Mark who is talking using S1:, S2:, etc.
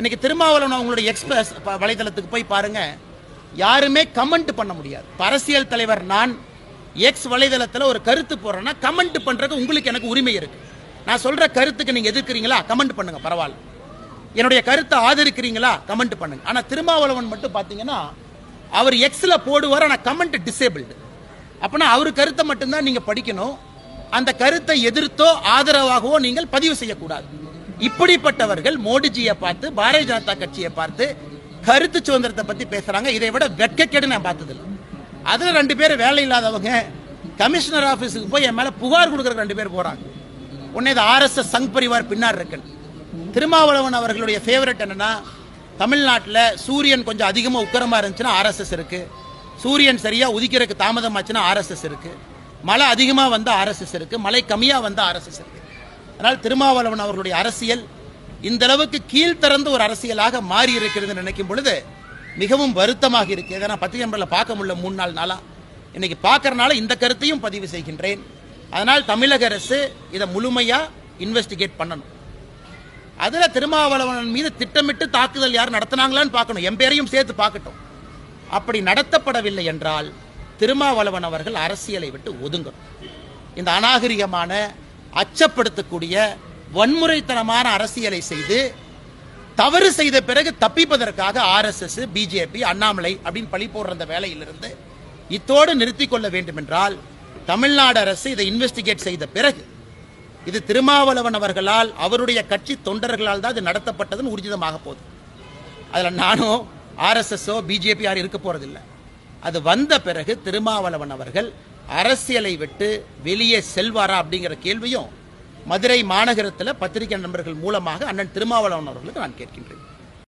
S1: இன்னைக்கு திருமாவளவன் அவங்களுடைய எக்ஸ்பிரஸ் வலைதளத்துக்கு போய் பாருங்க. யாருமே கமெண்ட் பண்ண முடியாது. அரசியல் தலைவர் நான் எக்ஸ் வலைதளத்தில் ஒரு கருத்து போடுறேன்னா கமெண்ட் பண்றதுக்கு உங்களுக்கு எனக்கு உரிமை இருக்கு. நான் சொல்ற கருத்துக்கு நீங்க எதிர்க்கிறீங்களா? கமெண்ட் பண்ணுங்க பரவாயில்ல. என்னுடைய கருத்தை ஆதரிக்கிறீங்களா? கமெண்ட் பண்ணுங்க. ஆனா திருமாவளவன் மட்டும் பாத்தீங்கன்னா அவர் எக்ஸ்ல போடுவார் ஆனா கமெண்ட் டிசேபிள்டு அப்பனா அவர் கருத்தை மட்டும்தான் நீங்க படிக்கணும். அந்த கருத்தை எதிர்த்தோ ஆதரவாகவோ நீங்கள் பதிவு செய்யக்கூடாது. இப்படிப்பட்டவர்கள் மோடிஜியை பார்த்து பாரதிய ஜனதா கட்சியை பார்த்து கருத்து சுதந்திரத்தை பத்தி பேசுறாங்க. இதை விட வெட்கக்கேடு நான் பார்த்ததில்லை. அதுல ரெண்டு பேர் வேலை இல்லாதவங்க கமிஷனர் ஆபீஸுக்கு போய் என் மேல புகார் கொடுக்குற ரெண்டு பேர் போறாங்க. உடனே இது ஆர்எஸ்எஸ் சங் பரிவார் பின்னார் இருக்கு திருமாவளவன் அவர்களுடைய ஃபேவரட் என்னன்னா தமிழ்நாட்டில் சூரியன் கொஞ்சம் அதிகமாக உக்கரமா இருந்துச்சுன்னா ஆர்எஸ்எஸ் இருக்கு. சூரியன் சரியா உதிக்கிறதுக்கு தாமதமாச்சுன்னா ஆர்எஸ்எஸ் இருக்கு. மழை அதிகமாக வந்தால் ஆர்எஸ்எஸ் இருக்கு. மழை கம்மியாக வந்தால் ஆர்எஸ்எஸ் இருக்கு. அதனால் திருமாவளவன் அவர்களுடைய அரசியல் இந்த அளவுக்கு கீழ்த்திறந்த ஒரு அரசியலாக மாறி இருக்கிறது நினைக்கும் பொழுது மிகவும் வருத்தமாக இருக்கு. இதை நான் பத்திரிகை நம்பரில் பார்க்க முடியல மூணு நாள் நாளா. இன்னைக்கு பார்க்கறனால இந்த கருத்தையும் பதிவு செய்கின்றேன். அதனால் தமிழக அரசு இதை முழுமையா இன்வெஸ்டிகேட் பண்ணணும். அதுல திருமாவளவன் மீது திட்டமிட்டு தாக்குதல் யார் நடத்தினாங்களான்னு பார்க்கணும். என் பேரையும் சேர்த்து பார்க்கட்டும். அப்படி நடத்தப்படவில்லை என்றால் திருமாவளவன் அவர்கள் அரசியலை விட்டு ஒதுங்கணும். இந்த அநாகரிகமான அச்சப்படுத்தக்கூடிய வன்முறைத்தனமான அரசியலை செய்து தவறு செய்த பிறகு தப்பிப்பதற்காக ஆர்எஸ்எஸ் பிஜேபி அண்ணாமலை அப்படின்னு பழி போடுற அந்த வேலையிலிருந்து இத்தோடு நிறுத்தி கொள்ள வேண்டும் என்றால் தமிழ்நாடு அரசு இதை இன்வெஸ்டிகேட் செய்த பிறகு இது திருமாவளவன் அவர்களால் அவருடைய கட்சி தொண்டர்களால் தான் இது நடத்தப்பட்டதுன்னு ஊர்ஜிதமாக போகுது. அதுல நானும் ஆர்எஸ்எஸ்ஓ பிஜேபி யாரும் இருக்க போறதில்லை. அது வந்த பிறகு திருமாவளவன் அவர்கள் அரசியலை விட்டு வெளியே செல்வாரா அப்படிங்கிற கேள்வியும் மதுரை மாநகரத்தில் பத்திரிகை நண்பர்கள் மூலமாக அண்ணன் திருமாவளவன் அவர்களுக்கு நான் கேட்கின்றேன்.